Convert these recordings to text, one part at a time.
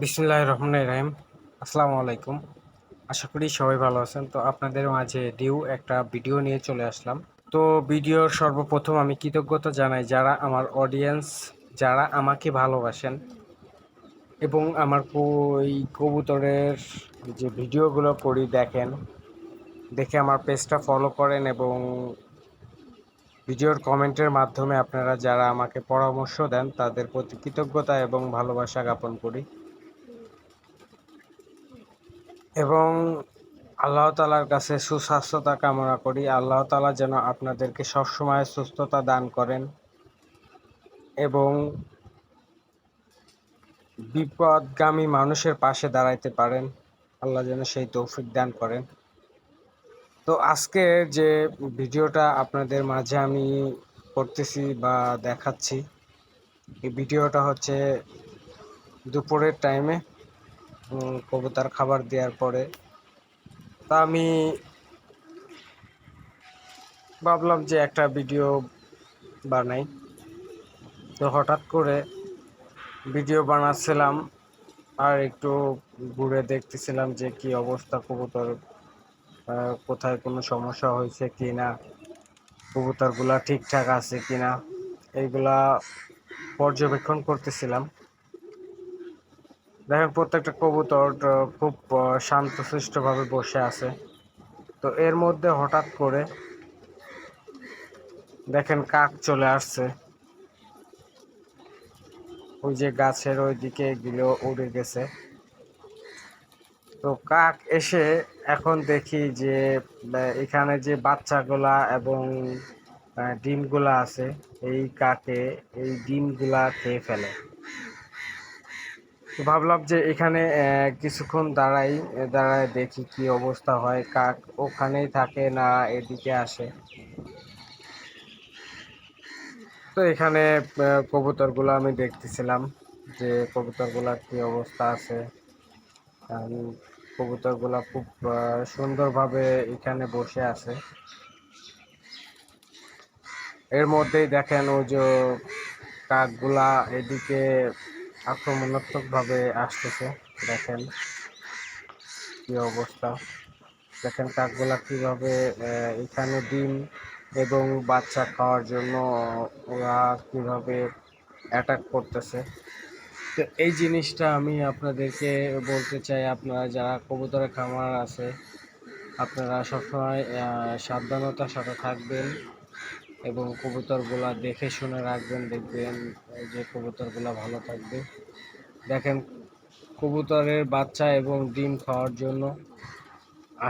বিসমুল্লাহ রহমান রাহিম। আসসালামু আলাইকুম। আশা করি সবাই ভালো আছেন। তো আপনাদের মাঝে ডিউ একটা ভিডিও নিয়ে চলে আসলাম। তো ভিডিওর সর্বপ্রথম আমি কৃতজ্ঞতা জানাই যারা আমার অডিয়েন্স যারা আমাকে ভালোবাসেন এবং আমার ওই কবুতরের যে ভিডিওগুলো করি দেখেন, দেখে আমার পেজটা ফলো করেন এবং ভিডিওর কমেন্টের মাধ্যমে আপনারা যারা আমাকে পরামর্শ দেন, তাদের প্রতি কৃতজ্ঞতা এবং ভালোবাসা জ্ঞাপন করি। এবং আল্লাহ তালার কাছে সুস্বাস্থ্যতা কামনা করি। আল্লাহ তালা যেন আপনাদেরকে সবসময় সুস্থতা দান করেন এবং বিপদগামী মানুষের পাশে দাঁড়াইতে পারেন। আল্লাহ যেন সেই তৌফিক দান করেন। তো আজকে যে ভিডিওটা আপনাদের মাঝে আমি করতেছি বা দেখাচ্ছি, এই ভিডিওটা হচ্ছে দুপুরের টাইমে কবুতার খাবার দেওয়ার পরে। তা আমি ভাবলাম যে একটা ভিডিও বানাই। তো হঠাৎ করে ভিডিও বানাচ্ছিলাম আর একটু ঘুরে দেখতেছিলাম যে কি অবস্থা কবুতর কোথায় কোনো সমস্যা হয়েছে কি না কবুতরগুলা ঠিকঠাক আছে কি না এইগুলা পর্যবেক্ষণ করতেছিলাম। দেখেন প্রত্যেকটা কবুতর খুব শান্তশিষ্টভাবে বসে আছে। তো এর মধ্যে হঠাৎ করে দেখেন কাক চলে আসছে। ওই যে গাছের ওই দিকে এগুলো উড়ে গেছে। তো কাক এসে এখন দেখি যে এখানে যে বাচ্চাগুলা এবং ডিমগুলা আছে, এই কাকে এই ডিমগুলা খেয়ে ফেলে। ভাবলাম যে এখানে কিছুক্ষণ দাঁড়াই দাঁড়ায় দেখি কি অবস্থা হয়, কাক ওখানেই থাকে না এদিকে আসে। তো এখানে কবুতরগুলো আমি দেখতেছিলাম যে কবুতরগুলার কি অবস্থা আছে। কবুতরগুলা খুব সুন্দরভাবে এখানে বসে আছে। এর মধ্যেই দেখেন ওই যে কাকগুলা এদিকে আক্রমণাত্মকভাবে আসতেছে। দেখেন কি অবস্থা। দেখেন কাকগুলা কীভাবে এখানে ডিম এবং বাচ্চা খাওয়ার জন্য ওরা কীভাবে অ্যাটাক করতেছে। তো এই জিনিসটা আমি আপনাদেরকে বলতে চাই, আপনারা যারা কবুতরের খামার আছে, আপনারা সবসময় সাবধানতার সাথে থাকবেন। এবং কবুতরগুলা দেখে শুনে রাখবেন, দেখবেন যে কবুতরগুলা ভালো থাকবে। দেখেন, কবুতরের বাচ্চা এবং ডিম খাওয়ার জন্য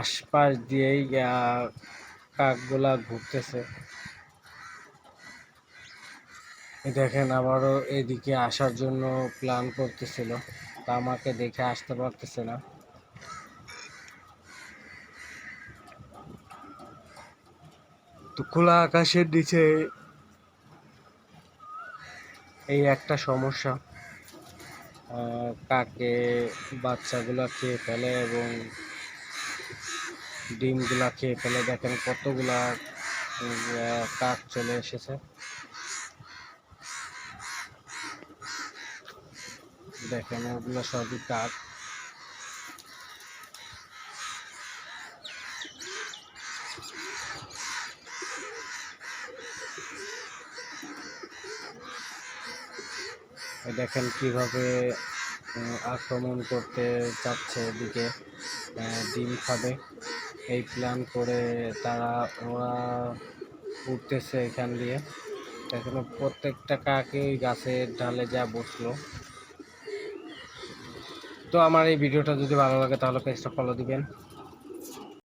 আশপাশ দিয়েই কাকগুলা ঘুরতেছে। দেখেন, আবারও এদিকে আসার জন্য প্ল্যান করতেছিল। তা আমাকে দেখে আসতে পারতেছে না। তো খোলা আকাশের নিচে। এই একটা সমস্যা। কাকে বাচ্চাগুলা খেয়ে ফেলে এবং ডিমগুলা খেয়ে ফেলে, দেখেন কতগুলা কাক চলে এসেছে। দেখেন ওগুলো সবই কাক। দেখেন কীভাবে আক্রমণ করতে চাচ্ছে এদিকে ডিম খাবে। এই প্ল্যান করে তারা, ওরা উঠতেছে এখান দিয়ে। দেখেন প্রত্যেকটা কাকে ওই গাছের ডালে যা বসল। তো আমার এই ভিডিওটা যদি ভালো লাগে তাহলে পেজটা ফলো দিবেন।